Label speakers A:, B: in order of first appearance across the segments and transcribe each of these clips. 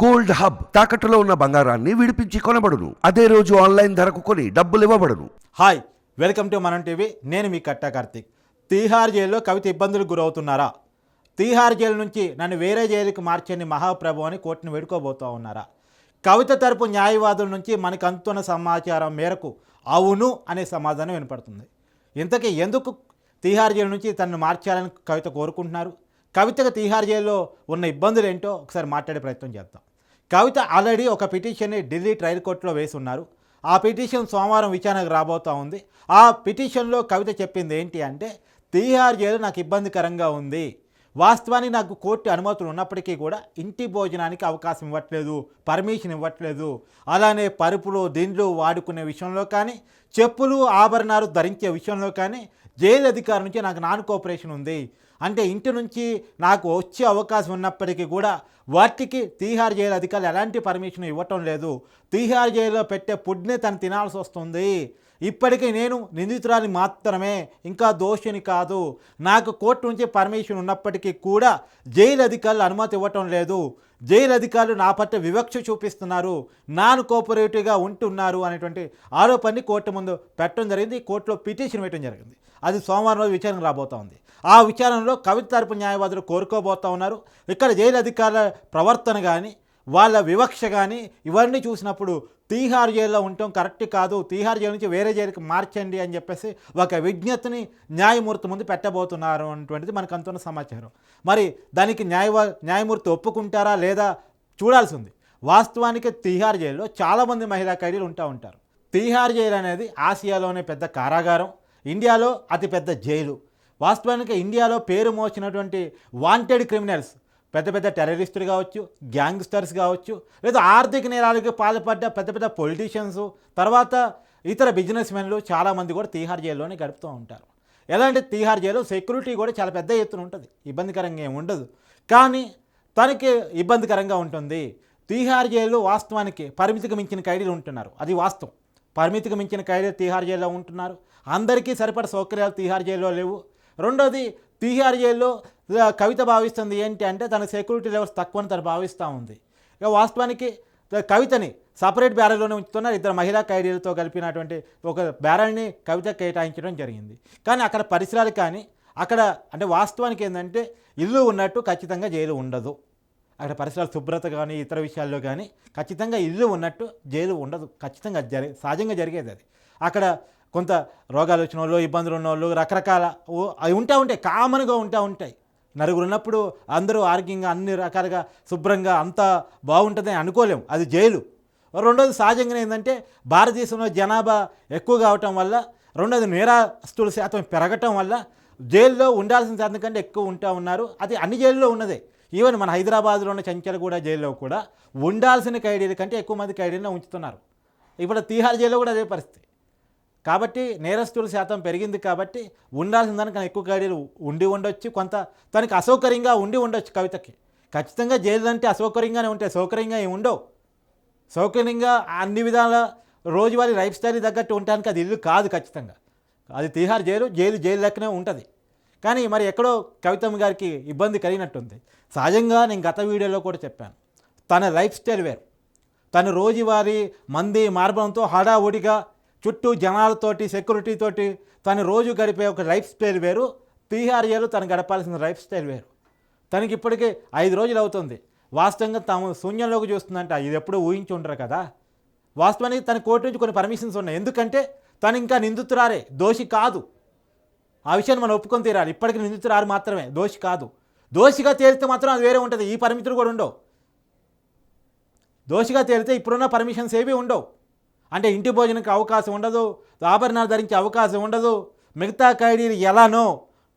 A: Gold hub తాకట్టులో ఉన్న బంగారాన్ని విడిపించి కొనబడును. అదే రోజు ఆన్లైన్ ధరకు కొని డబ్బులు ఇవ్వబడును.
B: Hi welcome to Manam TV. నేను మీ కట్టా కార్తిక్. తీహార్ జైల్లో కవిత ఇబ్బందులకు గురవుతున్నారా? తీహార్ జైలు నుంచి నన్ను వేరే జైలుకి మార్చని మహాప్రభు అని కోర్టును వేడుకోబోతూ ఉన్నారా? కవిత తరపు న్యాయవాదుల నుంచి మనకు అందుతున్న సమాచారం మేరకు అవును అనే సమాధానం వినపడుతుంది. ఇంతకీ ఎందుకు తీహార్ జైలు నుంచి తనను మార్చాలని కవిత కోరుకుంటున్నారు? కవితకు తీహార్ జైల్లో ఉన్న ఇబ్బందులు ఏంటో ఒకసారి మాట్లాడే ప్రయత్నం చేద్దాం. కవిత ఆల్రెడీ ఒక పిటిషన్ని ఢిల్లీ ట్రయల్ కోర్టులో వేసి ఉన్నారు ఆ పిటిషన్ సోమవారం విచారణకు రాబోతూ ఉంది. ఆ పిటిషన్లో కవిత చెప్పింది ఏంటి అంటే తీహార్ జైలు నాకు ఇబ్బందికరంగా ఉంది. వాస్తవానికి నాకు కోర్టు అనుమతులు ఉన్నప్పటికీ కూడా ఇంటి భోజనానికి అవకాశం ఇవ్వట్లేదు పర్మిషన్ ఇవ్వట్లేదు. అలానే పరుపులు దిండ్లు వాడుకునే విషయంలో కానీ చెప్పులు ఆభరణాలు ధరించే విషయంలో కానీ జైలు అధికారి నుంచి నాకు నాన్ కోఆపరేషన్ ఉంది. అంటే ఇంటి నుంచి నాకు వచ్చే అవకాశం ఉన్నప్పటికీ కూడా వాటికి తీహార్ జైలు అధికారులు ఎలాంటి పర్మిషన్ ఇవ్వటం లేదు. తీహార్ జైల్లో పెట్టే ఫుడ్ని తను తినాల్సి వస్తుంది. ఇప్పటికీ నేను నిందితురాలి మాత్రమే ఇంకా దోషిని కాదు. నాకు కోర్టు నుంచి పర్మిషన్ ఉన్నప్పటికీ కూడా జైలు అధికారులు అనుమతి ఇవ్వటం లేదు. జైలు అధికారులు నా పట్ల వివక్ష చూపిస్తున్నారు. నాన్ కోఆపరేటివ్గా ఉంటున్నారు అనేటువంటి ఆరోపణని కోర్టు ముందు పెట్టడం జరిగింది. కోర్టులో పిటిషన్ వేయడం జరిగింది. అది సోమవారం రోజు విచారణ రాబోతోంది ఆ విచారణలో కవిత తరపు న్యాయవాదులు కోరుకోబోతా ఉన్నారు. ఇక్కడ జైలు అధికారుల ప్రవర్తన కానీ వాళ్ళ వివక్ష కానీ ఇవన్నీ చూసినప్పుడు తీహార్ జైల్లో ఉండటం కరెక్ట్ కాదు. తీహార్ జైలు నుంచి వేరే జైలుకి మార్చండి అని చెప్పేసి ఒక విజ్ఞతని న్యాయమూర్తి ముందు పెట్టబోతున్నారు అనేటువంటిది మనకు అంతున్న సమాచారం. మరి దానికి న్యాయవా న్యాయమూర్తి ఒప్పుకుంటారా లేదా చూడాల్సి ఉంది. వాస్తవానికి తీహార్ జైల్లో చాలామంది మహిళా ఖైదీలు ఉంటా ఉంటారు. తీహార్ జైలు అనేది ఆసియాలోనే పెద్ద కారాగారం. ఇండియాలో అతిపెద్ద జైలు. వాస్తవానికి ఇండియాలో పేరు మోసినటువంటి వాంటెడ్ క్రిమినల్స్ పెద్ద పెద్ద టెర్రరిస్టులు కావచ్చు గ్యాంగ్స్టర్స్ కావచ్చు లేదా ఆర్థిక నేరాలకు పాల్పడ్డ పెద్ద పెద్ద పొలిటీషియన్స్ తర్వాత ఇతర బిజినెస్ మెన్లు చాలామంది కూడా తీహార్ జైల్లోనే గడుపుతూ ఉంటారు. ఎలాంటి తీహార్ జైలు సెక్యూరిటీ కూడా చాలా పెద్ద ఎత్తున ఉంటుంది. ఇబ్బందికరంగా ఏమి ఉండదు. కానీ తనకి ఇబ్బందికరంగా ఉంటుంది. తీహార్ జైలు వాస్తవానికి పరిమితికి మించిన ఖైదీలు ఉంటున్నారు. అది వాస్తవం. పరిమితికి మించిన ఖైదీలు తీహార్ జైల్లో ఉంటున్నారు. అందరికీ సరిపడ సౌకర్యాలు తీహార్ జైల్లో లేవు. రెండోది తీహార్ జైల్లో కవిత భావిస్తుంది ఏంటి అంటే తన సెక్యూరిటీ లెవెల్స్ తక్కువని తను భావిస్తూ ఉంది. ఇక వాస్తవానికి కవితని సపరేట్ బ్యారల్లోనే ఉంచుతున్నారు. ఇద్దరు మహిళా ఖైదీలతో కలిపినటువంటి ఒక బ్యారల్ని కవిత కేటాయించడం జరిగింది. కానీ అక్కడ పరిసరాలు కానీ అక్కడ అంటే వాస్తవానికి ఏంటంటే ఇల్లు ఉన్నట్టు ఖచ్చితంగా జైలు ఉండదు. అక్కడ పరిసరాల శుభ్రత కానీ ఇతర విషయాల్లో కానీ ఖచ్చితంగా ఇల్లు ఉన్నట్టు జైలు ఉండదు. ఖచ్చితంగా జరి సహజంగా జరిగేది అది. అక్కడ కొంత రోగాలు వచ్చిన వాళ్ళు ఇబ్బందులు ఉన్న వాళ్ళు రకరకాల అవి ఉంటా ఉంటాయి కామన్గా ఉంటా ఉంటాయి. నలుగురు ఉన్నప్పుడు అందరూ ఆరోగ్యంగా అన్ని రకాలుగా శుభ్రంగా అంతా బాగుంటుందని అనుకోలేము అది జైలు. రెండోది సహజంగా ఏంటంటే భారతదేశంలో జనాభా ఎక్కువ కావటం వల్ల రెండోది నేరాస్తుల శాతం పెరగటం వల్ల జైల్లో ఉండాల్సిన శాతం కంటే ఎక్కువ ఉంటా ఉన్నారు. అది అన్ని జైల్లో ఉన్నదే. ఈవెన్ మన హైదరాబాద్లో ఉన్న చంచలగూడ జైల్లో కూడా ఉండాల్సిన ఖైడీల కంటే ఎక్కువ మంది ఖైడీలను ఉంచుతున్నారు. ఇప్పుడు తీహార్ జైల్లో కూడా అదే పరిస్థితి. కాబట్టి నేరస్తుల శాతం పెరిగింది కాబట్టి ఉండాల్సిన దానికన్నా ఎక్కువ ఖైదీలు ఉండి ఉండొచ్చు. కొంత తనకి అసౌకర్యంగా ఉండి ఉండొచ్చు కవితకి. ఖచ్చితంగా జైలు అంటే అసౌకర్యంగానే ఉంటాయి. సౌకర్యంగా ఏమి ఉండవు. సౌకర్యంగా అన్ని విధాల రోజువారీ లైఫ్ స్టైల్ తగ్గట్టు ఉండడానికి అది ఇల్లు కాదు ఖచ్చితంగా. అది తీహార్ జైలు జైలు జైలు లెక్కనే ఉంటుంది. కానీ మరి ఎక్కడో కవితమ్మ గారికి ఇబ్బంది కలిగినట్టుంది. సహజంగా నేను గత వీడియోలో కూడా చెప్పాను. తన లైఫ్ స్టైల్ వేరు. తను రోజువారీ మంది మార్బలంతో హడావుడిగా చుట్టూ జనాలతోటి సెక్యూరిటీతోటి తను రోజు గడిపే ఒక లైఫ్ స్టైల్ వేరు. తీహార్ జైలు తను గడపాల్సిన లైఫ్ స్టైల్ వేరు. తనకి ఇప్పటికే ఐదు రోజులు అవుతుంది. వాస్తవంగా తాము శూన్యంలోకి చూస్తుందంట ఇది ఎప్పుడూ ఊహించి ఉండరు కదా! వాస్తవానికి తన కోర్టు నుంచి కొన్ని పర్మిషన్స్ ఉన్నాయి. ఎందుకంటే తను ఇంకా నిందితురారే దోషి కాదు. ఆ విషయాన్ని మనం ఒప్పుకొని తీరాలి. ఇప్పటికి నిందితురారు మాత్రమే దోషి కాదు. దోషిగా తేలితే మాత్రం అది వేరే ఉంటుంది. ఈ పరిమితులు కూడా ఉండవు. దోషిగా తేలితే ఇప్పుడున్న పర్మిషన్స్ ఏవి ఉండవు. అంటే ఇంటి భోజనంకి అవకాశం ఉండదు ఆభరణాలు ధరించే అవకాశం ఉండదు. మిగతా ఖైడీలు ఎలానో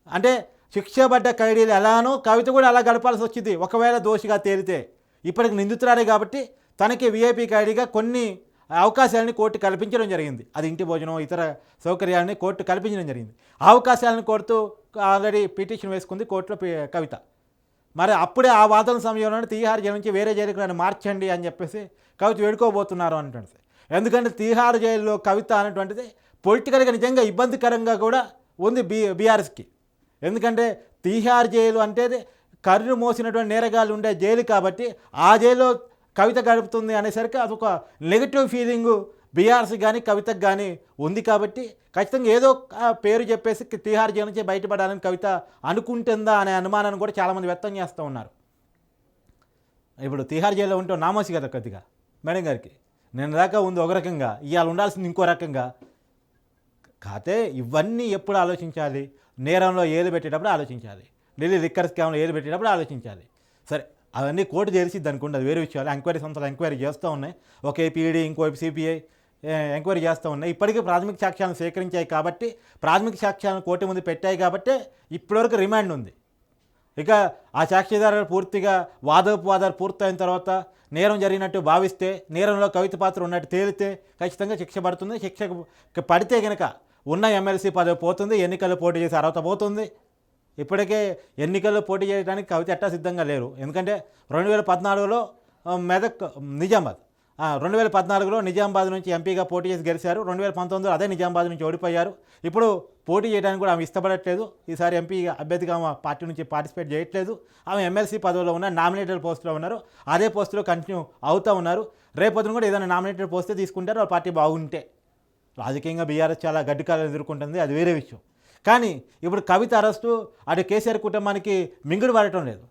B: అంటే శిక్షపడ్డ ఖైడీలు ఎలానో కవిత కూడా అలా గడపాల్సి వచ్చింది. ఒకవేళ దోషిగా తేలితే ఇప్పటికి నిందితురాలే కాబట్టి తనకి వీఐపీ ఖైడీగా కొన్ని అవకాశాలని కోర్టు కల్పించడం జరిగింది. అది ఇంటి భోజనం ఇతర సౌకర్యాలని కోర్టు కల్పించడం జరిగింది. అవకాశాలను కోరుతూ ఆల్రెడీ పిటిషన్ వేసుకుంది కోర్టులో కవిత. మరి అప్పుడే ఆ వాదన సమయంలోనే తీహార్ జైలు నుంచి వేరే జైలుకు నన్ను మార్చండి అని చెప్పేసి కవిత వేడుకోబోతున్నారు అంటుంది ఎందుకంటే తీహార్ జైల్లో కవిత అనేటువంటిది పొలిటికల్గా నిజంగా ఇబ్బందికరంగా కూడా ఉంది బీ బీఆర్ఎస్కి. ఎందుకంటే తీహార్ జైలు అంటే కర్రు మోసినటువంటి నేరగాళ్ళు ఉండే జైలు కాబట్టి ఆ జైల్లో కవిత గడుపుతుంది అనేసరికి అదొక నెగిటివ్ ఫీలింగు బీఆర్సీ కానీ కవితకు కానీ ఉంది కాబట్టి ఖచ్చితంగా ఏదో ఒక పేరు చెప్పేసి తిహార్ జైలు నుంచి బయటపడాలని కవిత అనుకుంటుందా అనే అనుమానాన్ని కూడా చాలామంది వ్యక్తం చేస్తూ ఉన్నారు. ఇప్పుడు తిహార్ జైల్లో ఉంటే నామోసి కదా కొద్దిగా మేడం గారికి. నిన్న దాకా ఉంది ఒక రకంగా ఇవాళ ఉండాల్సింది ఇంకో రకంగా. కాతే ఇవన్నీ ఎప్పుడు ఆలోచించాలి? నేరంలో ఏది పెట్టేటప్పుడు ఆలోచించాలి. ఢిల్లీ లిక్కర్ స్కామ్లో ఏది పెట్టేటప్పుడు ఆలోచించాలి. సరే అవన్నీ కోర్టు తెలిసిద్ది అనుకోండి అది వేరే విషయాలు. ఎంక్వైరీ సంస్థలు ఎంక్వైరీ చేస్తూ ఉన్నాయి. ఒక ఏపీఈడి ఇంకో సిపిఐ ఎంక్వైరీ చేస్తూ ఉన్నాయి. ఇప్పటికీ ప్రాథమిక సాక్ష్యాలను సేకరించాయి కాబట్టి ప్రాథమిక సాక్ష్యాలను కోర్టు ముందు పెట్టాయి కాబట్టి ఇప్పటివరకు రిమాండ్ ఉంది. ఇక ఆ సాక్షిదారులు పూర్తిగా వాదోపవాదాలు పూర్తయిన తర్వాత నేరం జరిగినట్టు భావిస్తే నేరంలో కవిత పాత్ర ఉన్నట్టు తేలితే ఖచ్చితంగా శిక్ష పడుతుంది. శిక్ష పడితే కనుక ఉన్న ఎమ్మెల్సీ పదవి పోతుంది ఎన్నికల్లో పోటీ చేసే అర్హత పోతుంది. ఇప్పటికే ఎన్నికల్లో పోటీ చేయడానికి కవిత ఎట్టా సిద్ధంగా లేరు. ఎందుకంటే రెండు వేల పద్నాలుగులో మెదక్ నిజామాబాద్ రెండు వేల పద్నాలుగులో నిజామాబాద్ నుంచి ఎంపీగా పోటీ చేసి గెలిచారు. రెండు వేల పంతొమ్మిదిలో అదే నిజామాబాద్ నుంచి ఓడిపోయారు. ఇప్పుడు పోటీ చేయడానికి కూడా ఆమె ఇష్టపడట్లేదు. ఈసారి ఎంపీ అభ్యర్థిగా ఆమె పార్టీ నుంచి పార్టిసిపేట్ చేయట్లేదు. ఆమె ఎమ్మెల్సీ పదవిలో ఉన్న నామినేటెడ్ పోస్టులో ఉన్నారు. అదే పోస్టులో కంటిన్యూ అవుతూ ఉన్నారు. రేపొద్దున కూడా ఏదైనా నామినేటెడ్ పోస్తే తీసుకుంటారు. ఆ పార్టీ బాగుంటే. రాజకీయంగా బీఆర్ఎస్ చాలా గడ్డికాలను ఎదుర్కొంటుంది. అది వేరే విషయం. కానీ ఇప్పుడు కవిత అరెస్టు అటు కేసీఆర్ కుటుంబానికి మింగుడు పడటం లేదు.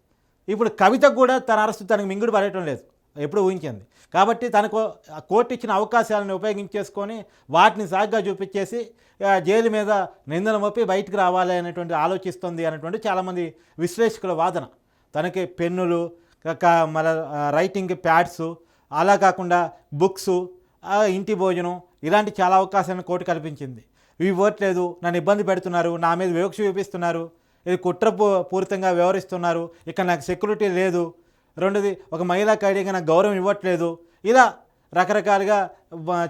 B: ఇప్పుడు కవిత కూడా తన అరెస్టు తనకు మింగుడు పడటం లేదు. ఎప్పుడు ఊహించింది. కాబట్టి తనకు కోర్టు ఇచ్చిన అవకాశాలను ఉపయోగించేసుకొని వాటిని సాగ్గా చూపించేసి జైలు మీద నిందలు మోపి బయటికి రావాలి అనేటువంటి ఆలోచిస్తుంది అనేటువంటి చాలామంది విశ్లేషకుల వాదన. తనకి పెన్నులు క- మన రైటింగ్ ప్యాడ్స్ అలా కాకుండా బుక్స్ ఇంటి భోజనం ఇలాంటి చాలా అవకాశాలను కోర్టు కల్పించింది. ఇవి ఇవ్వట్లేదు నన్ను ఇబ్బంది పెడుతున్నారు నా మీద వివక్ష చూపిస్తున్నారు ఇది కుట్ర పూ- పూరితంగా వ్యవహరిస్తున్నారు ఇక్కడ నాకు సెక్యూరిటీ లేదు రెండోది ఒక మహిళా ఖైడీగా నాకు గౌరవం ఇవ్వట్లేదు. ఇలా రకరకాలుగా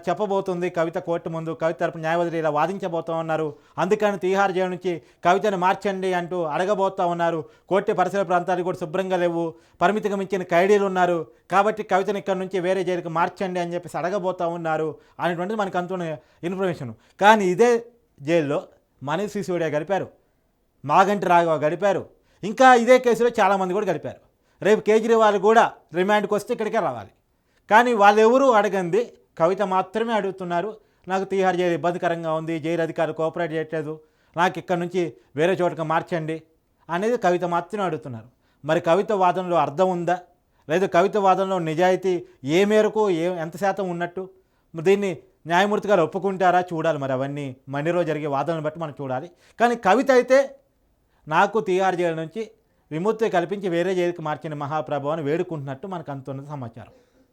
B: చెప్పబోతుంది కవిత కోర్టు ముందు. కవిత తరపు న్యాయవాదులు ఇలా వాదించబోతా ఉన్నారు. అందుకని తీహార్ జైలు నుంచి కవితను మార్చండి అంటూ అడగబోతా ఉన్నారు. కోర్టు పరిసర ప్రాంతాలు కూడా శుభ్రంగా లేవు. పరిమితిగా మించిన ఖైడీలు ఉన్నారు. కాబట్టి కవితను ఇక్కడ నుంచి వేరే జైలుకి మార్చండి అని చెప్పేసి అడగబోతా ఉన్నారు అనేటువంటిది మనకు అంతున్న ఇన్ఫర్మేషన్. కానీ ఇదే జైల్లో మనీష్ సిసోడియా గడిపారు. మాగంటి రాఘవ గడిపారు. ఇంకా ఇదే కేసులో చాలామంది కూడా గడిపారు. రేపు కేజ్రీవాల్ కూడా రిమాండ్కి వస్తే ఇక్కడికే రావాలి. కానీ వాళ్ళెవరూ అడగంది కవిత మాత్రమే అడుగుతున్నారు నాకు తీహార్ జైలు ఇబ్బందికరంగా ఉంది జైలు అధికారులు కోఆపరేట్ చేయట్లేదు నాకు ఇక్కడ నుంచి వేరే చోటకి మార్చండి అనేది కవిత మాత్రమే అడుగుతున్నారు. మరి కవిత వాదనలో అర్థం ఉందా? లేదా కవిత వాదనలో నిజాయితీ ఏ మేరకు ఏ ఎంత శాతం ఉన్నట్టు? దీన్ని న్యాయమూర్తి గారు ఒప్పుకుంటారా? చూడాలి మరి అవన్నీ. మనీలో జరిగే వాదనలు బట్టి మనం చూడాలి. కానీ కవిత అయితే నాకు తీహార్ జైలు నుంచి విముక్తి కల్పించి వేరే జైలుకి మార్చిన మహాప్రభు అని వేడుకుంటున్నట్టు మనకు అంతున్నది సమాచారం.